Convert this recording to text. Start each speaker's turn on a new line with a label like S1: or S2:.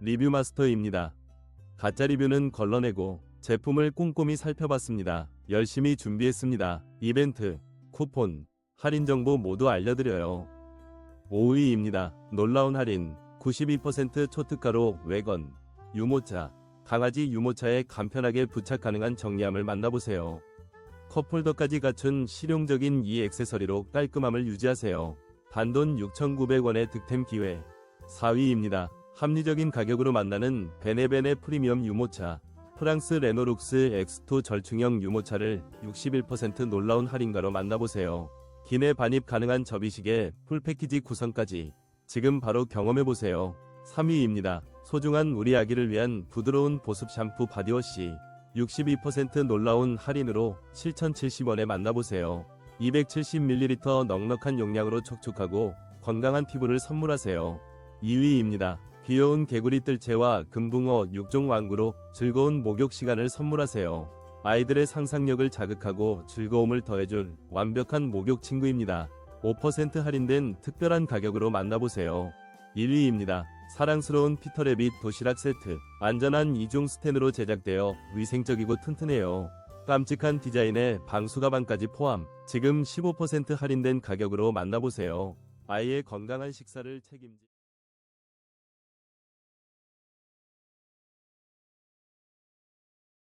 S1: 리뷰 마스터입니다. 가짜 리뷰는 걸러내고 제품을 꼼꼼히 살펴봤습니다. 열심히 준비했습니다. 이벤트, 쿠폰, 할인 정보 모두 알려드려요. 5위입니다. 놀라운 할인, 92% 초특가로 외건, 유모차, 강아지 유모차에 간편하게 부착 가능한 정리함을 만나보세요. 컵홀더까지 갖춘 실용적인 이 액세서리로 깔끔함을 유지하세요. 단돈 6,900원의 득템 기회. 4위입니다. 합리적인 가격으로 만나는 베네베네 프리미엄 유모차. 프랑스 레노룩스 X2 절충형 유모차를 61% 놀라운 할인가로 만나보세요. 기내 반입 가능한 접이식에 풀패키지 구성까지 지금 바로 경험해보세요. 3위입니다. 소중한 우리 아기를 위한 부드러운 보습 샴푸 바디워시 62% 놀라운 할인으로 7,070원에 만나보세요. 270ml 넉넉한 용량으로 촉촉하고 건강한 피부를 선물하세요. 2위입니다. 귀여운 개구리 뜰채와 금붕어 6종 왕구로 즐거운 목욕 시간을 선물하세요. 아이들의 상상력을 자극하고 즐거움을 더해줄 완벽한 목욕 친구입니다. 5% 할인된 특별한 가격으로 만나보세요. 1위입니다. 사랑스러운 피터래빗 도시락 세트. 안전한 이중 스텐으로 제작되어 위생적이고 튼튼해요. 깜찍한 디자인에 방수 가방까지 포함. 지금 15% 할인된 가격으로 만나보세요. 아이의 건강한 식사를 책임지